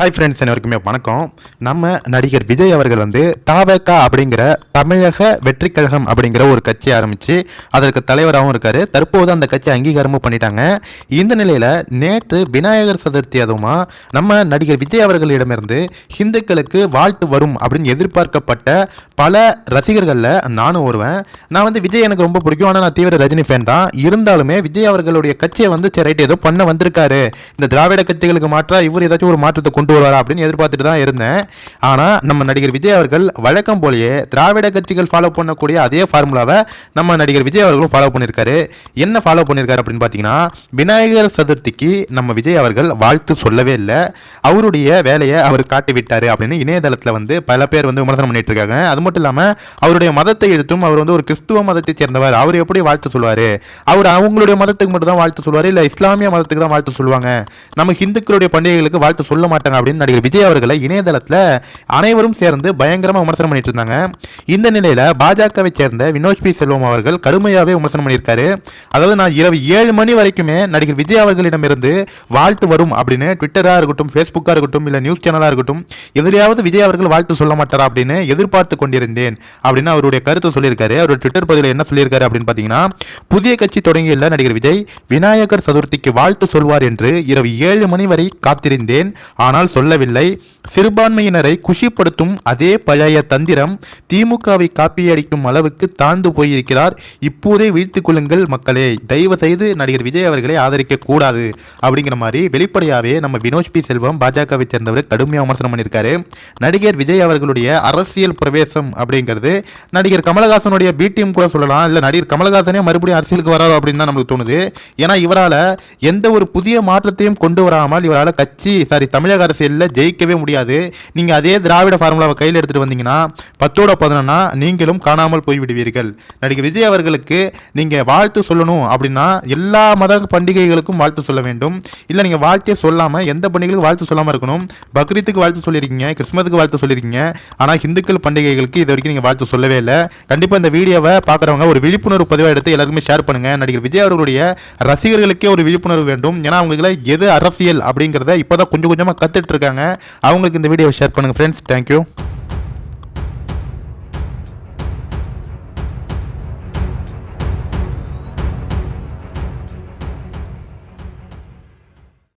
Hi friends அனைவருக்குமே வணக்கம். நம்ம நடிகர் விஜய் அவர்கள் வந்து தாவகா அப்படிங்கிற தமிழக வெற்றி கழகம் அப்படிங்கிற ஒரு கட்சி ஆரம்பித்து அதற்கு தலைவராகவும் இருக்கார். தற்போது அந்த கட்சி அங்கீகாரமும் பண்ணிட்டாங்க. இந்த நிலையில் நேற்று விநாயகர் சதுர்த்தி அதுவுமா நம்ம நடிகர் விஜய் அவர்களிடமிருந்து ஹிந்துக்களுக்கு வாழ்த்து வரும் அப்படின்னு எதிர்பார்க்கப்பட்ட பல ரசிகர்களில் நானும் வருவேன் நான் வந்து விஜய் எனக்கு ரொம்ப பிடிக்கும். ஆனால் நான் தீவிர ரஜினி ஃபேன் தான். இருந்தாலுமே விஜய் அவர்களுடைய கட்சியை வந்து சரி ரைட் ஏதோ பண்ண வந்திருக்காரு. இந்த திராவிட கட்சிகளுக்கு மாற்றாக இவர் ஏதாச்சும் ஒரு மாற்றத்தை கொண்டு வருவாரா அப்படின்னு எதிர்பார்த்துட்டு தான் இருந்தேன். ஆனால் நம்ம நடிகர் விஜய் அவர்கள் வழக்கம் போலயே திராவிட கட்சிகள் ஃபாலோ பண்ணக்கூடிய அதே ஃபார்முலாவை நம்ம நடிகர் விஜய் அவர்களும் ஃபாலோ பண்ணியிருக்காரு. என்ன ஃபாலோ பண்ணியிருக்காரு அப்படின்னு பார்த்தீங்கன்னா விநாயகர் சதுர்த்திக்கு நம்ம விஜய் அவர்கள் வாழ்த்து சொல்லவே இல்லை. அவருடைய வேலையை அவர் காட்டி விட்டார் அப்படின்னு இணையதளத்தில் வந்து பல பேர் வந்து விமர்சனம் பண்ணிட்டு இருக்காங்க. அது மட்டும் இல்லாமல் அவருடைய மதத்தை எடுத்தும் அவர் வந்து ஒரு கிறிஸ்துவ மதத்தை சேர்ந்தவர். அவர் எப்படி வாழ்த்து சொல்வார் அவர் அவங்களுடைய மதத்துக்கு மட்டும் தான் வாழ்த்து சொல்வார் இல்லை இஸ்லாமிய மதத்துக்கு தான் வாழ்த்து சொல்லுவாங்க? நம்ம ஹிந்துக்களுடைய பண்டிகைகளுக்கு வாழ்த்து சொல்ல மாட்டாங்க அப்படின்னு நடிகர் விஜய் அவர்களை இணையதளத்தில் அனைவரும் சேர்ந்து பயங்கரமாக விமர்சனம் பண்ணிட்டு இருந்தாங்க. இந்த நிலையில் பாஜகவை சேர்ந்த வினோஜ் பி. செல்வம் அவர்கள் கடுமையாகவே விமர்சனம் பண்ணியிருக்காரு. அதாவது நான் இரவு ஏழு மணி வரைக்குமே நடிகர் விஜய் அவர்களிடமிருந்து வாழ்த்து வரும் அப்படின்னு ட்விட்டராக இருக்கட்டும் ஃபேஸ்புக்காக இருக்கட்டும் இல்லை நியூஸ் சேனலாக இருக்கட்டும் எதிரியாவது விஜய் அவர்கள் வாழ்த்து சொல்ல மாட்டாரா அப்படின்னு எதிர்பார்த்து கொண்டிருந்தேன் அப்படின்னு அவருடைய கருத்தை சொல்லியிருக்காரு. அவருடைய ட்விட்டர் பதிவில் என்ன சொல்லியிருக்காரு அப்படின்னு பார்த்தீங்கன்னா புதிய கட்சி தொடங்கியுள்ள நடிகர் விஜய் விநாயகர் சதுர்த்திக்கு வாழ்த்து சொல்வார் என்று இரவு ஏழு மணி வரை காத்திருந்தேன். ஆனால் ஆனால் சொல்லவில்லை. சிறுபான்மையினரை குஷிப்படுத்தும் அதே பழைய தந்திரம் திமுகவை காப்பியடிக்கும் அளவுக்கு தாழ்ந்து போயிருக்கிறார். இப்போதே வீழ்த்து கொள்ளுங்கள் மக்களே. தயவு செய்து நடிகர் விஜய் அவர்களை ஆதரிக்க கூடாது. அப்படிங்கிற மாதிரி வெளிப்படையாகவே நம்ம வினோஜ் பி செல்வம் பாஜகவை சேர்ந்தவர் கடுமையாக விமர்சனம் பண்ணியிருக்காரு. நடிகர் விஜய் அவர்களுடைய அரசியல் பிரவேசம் அப்படிங்கிறது நடிகர் கமலஹாசனுடைய பிடிஎம் கூட சொல்லலாம். இல்லை நடிகர் கமலஹாசனே மறுபடியும் அரசியலுக்கு வராரோ அப்படின்னு தான் நமக்கு தோணுது. ஏன்னா இவரால் எந்த ஒரு புதிய மாற்றத்தையும் கொண்டு வராமல் இவரால் கட்சி சாரி தமிழக அரசியலில் ஜெயிக்கவே முடியாது. நீங்கள் அதே திராவிட ஃபார்முலாவை கையில் எடுத்துகிட்டு வந்தீங்கன்னா பத்தோட பதினொன்னா நீங்களும் காணாமல் போய்விடுவீர்கள். நடிகர் விஜய் அவர்களுக்கு நீங்கள் வாழ்த்து சொல்லணும் அப்படின்னா எல்லா மத பண்டிகைகளுக்கும் வாழ்த்து சொல்ல வேண்டும். இல்லை நீங்கள் வாழ்த்தே சொல்லாமல் எந்த பண்டிகைகளுக்கு வாழ்த்து சொல்லாமல் இருக்கணும். பக்ரீத்துக்கு வாழ்த்து சொல்லியிருக்கீங்க கிறிஸ்மஸுக்கு வாழ்த்து சொல்லியிருக்கீங்க. ஆனால் ஹிந்துக்கள் பண்டிகைகளுக்கு இது வரைக்கும் நீங்கள் வாழ்த்து சொல்லவே இல்லை. கண்டிப்பாக இந்த வீடியோவை பார்க்குறவங்க ஒரு விழிப்புணர்வு பதிவாக எடுத்து எல்லாருக்குமே ஷேர் பண்ணுங்கள் நடிகர் விஜய் அவர்களுடைய ரசிகர்களுக்கே ஒரு விழிப்புணர்வு வேண்டும். ஏன்னா அவங்களுக்கு எது அரசியல் அப்படிங்கிறத இப்போ தான் கொஞ்சம் கொஞ்சமாக கற்று இருக்காங்க அவங்களுக்கு இந்த வீடியோவை ஷேர் பண்ணுங்கள் ஃப்ரெண்ட்ஸ் தேங்க்யூ